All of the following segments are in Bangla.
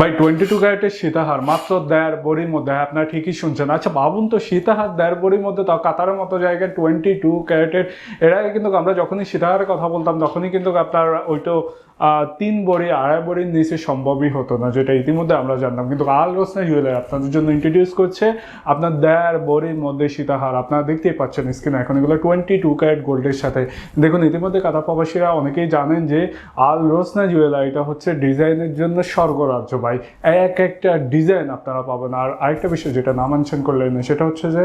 ভাই টোয়েন্টি টু ক্যারেটের সীতাহার মাত্র দেড় বড়ির মধ্যে হ্যাঁ, আপনারা ঠিকই শুনছেন। আচ্ছা ভাবুন তো সীতাহার দেড় বড়ির মধ্যে তাও কাতারের মতো জায়গায় টোয়েন্টি টু ক্যারেটের এর আগে কিন্তু আমরা যখনই সীতাহারের কথা বলতাম তখনই কিন্তু আপনার ওইটো তিন বড়ি, আড়াই বড়ির নিচে সম্ভবই হতো না, যেটা ইতিমধ্যে আমরা জানতাম কিন্তু আল রোসনা জুয়েলারি আপনাদের জন্য ইন্ট্রোডিউস করছে, আপনার দেড় বড়ির মধ্যে সীতাহার, আপনারা দেখতেই পাচ্ছেন স্ক্রিনে এখন এগুলো টোয়েন্টি টু ক্যারেট গোল্ডের সাথে। দেখুন, ইতিমধ্যে কাতা প্রবাসীরা অনেকেই জানেন যে আল রোসনা জুয়েলারিটা হচ্ছে ডিজাইনের জন্য স্বর্গরাজ্য ভাই। এক একটা ডিজাইন আপনারা পাবেন। আর আরেকটা বিষয় যেটা না মেনশন করলেন সেটা হচ্ছে যে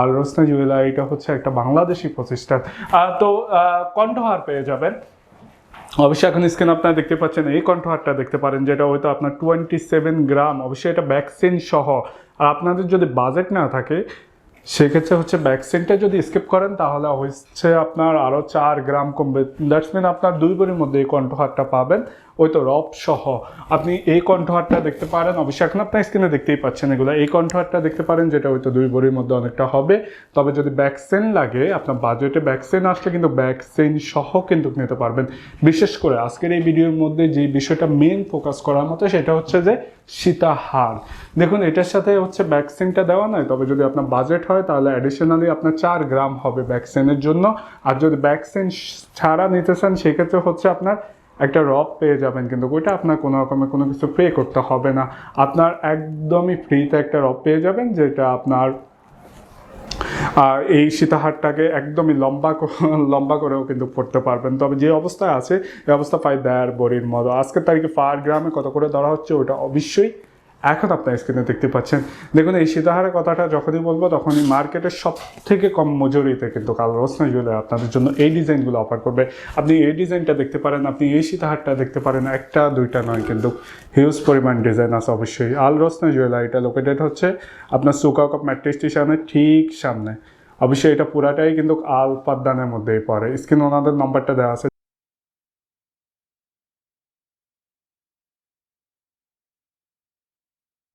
আল রোসনা জুয়েলারিটা হচ্ছে একটা বাংলাদেশি প্রতিষ্ঠান। তো কণ্ঠহার পেয়ে যাবেন। অবশ্যই এখন স্ক্রিন আপনারা দেখতে পাচ্ছেন, এই কণ্ঠহারটা দেখতে পারেন, যেটা হয়তো আপনার টোয়েন্টি সেভেন গ্রাম অবশ্যই এটা ভ্যাকসিন সহ। আর আপনাদের যদি বাজেট না থাকে সেক্ষেত্রে হচ্ছে ভ্যাকসিনটা যদি স্কিপ করেন, তাহলে হচ্ছে আপনার আরও চার গ্রাম কমবে। দ্যাটস মিন আপনার দুই বড়ির মধ্যে এই কণ্ঠহারটা পাবেন। ওই তো রব সহ। আপনি এই কণ্ঠহারটা দেখতে পারেন। অবশ্যই এখন আপনার স্ক্রিনে দেখতেই পাচ্ছেন এগুলো। এই কণ্ঠহারটা দেখতে পারেন, যেটা হয়তো দুই বড়ির মধ্যে অনেকটা হবে। তবে যদি ভ্যাকসিন লাগে, আপনার বাজেটে ভ্যাকসিন আসলে কিন্তু ভ্যাকসিন সহ কিন্তু নিতে পারবেন। বিশেষ করে আজকের এই ভিডিওর মধ্যে যে বিষয়টা মেন ফোকাস করার মতো, সেটা হচ্ছে যে সীতাহার। দেখুন, এটার সাথে হচ্ছে ভ্যাকসিনটা দেওয়া নয়, তবে যদি আপনার বাজেট হয় তাহলে অ্যাডিশনালি আপনার চার গ্রাম হবে ভ্যাকসিনের জন্য। আর যদি ভ্যাকসিন ছাড়া নিতে চান, সেক্ষেত্রে হচ্ছে আপনার একটা রব পেয়ে যাবেন, কিন্তু ওইটা আপনার কোনো রকমের কোনো কিছু পে করতে হবে না। আপনার একদমই ফ্রিতে একটা রব পেয়ে যাবেন, যেটা আপনার আর এই সীতাহারটাকে একদমই লম্বা লম্বা করেও কিন্তু পড়তে পারবেন। তবে যে অবস্থায় আছে, এই অবস্থা প্রায় দেয়ার বড়ির মতো। আজকের তারিখে পার গ্রামে কত করে ধরা হচ্ছে, ওটা অবশ্যই এখন আপনার স্ক্রিনে দেখতে পাচ্ছেন। দেখুন, এই সীতাহারের কথাটা যখনই বলব, তখনই মার্কেটের সব থেকে কম মজুরিতে কিন্তু কাল রোসনা জুয়েলারি আপনাদের জন্য এই ডিজাইনগুলো অফার করবে। আপনি এই ডিজাইনটা দেখতে পারেন, আপনি এই সীতাহারটা দেখতে পারেন, একটা, দুইটা নয় কিন্তু হিউজ পরিমাণ ডিজাইন আছে অবশ্যই। আল রোসনা জুয়েলারিটা লোকেটেড হচ্ছে আপনার সুকাক মেট্রো স্টেশনের ঠিক সামনে। অবশ্যই এটা পুরাটাই কিন্তু আল পাদ্দানের মধ্যেই পড়ে। স্ক্রিন ওনাদের নম্বরটা দেওয়া আছে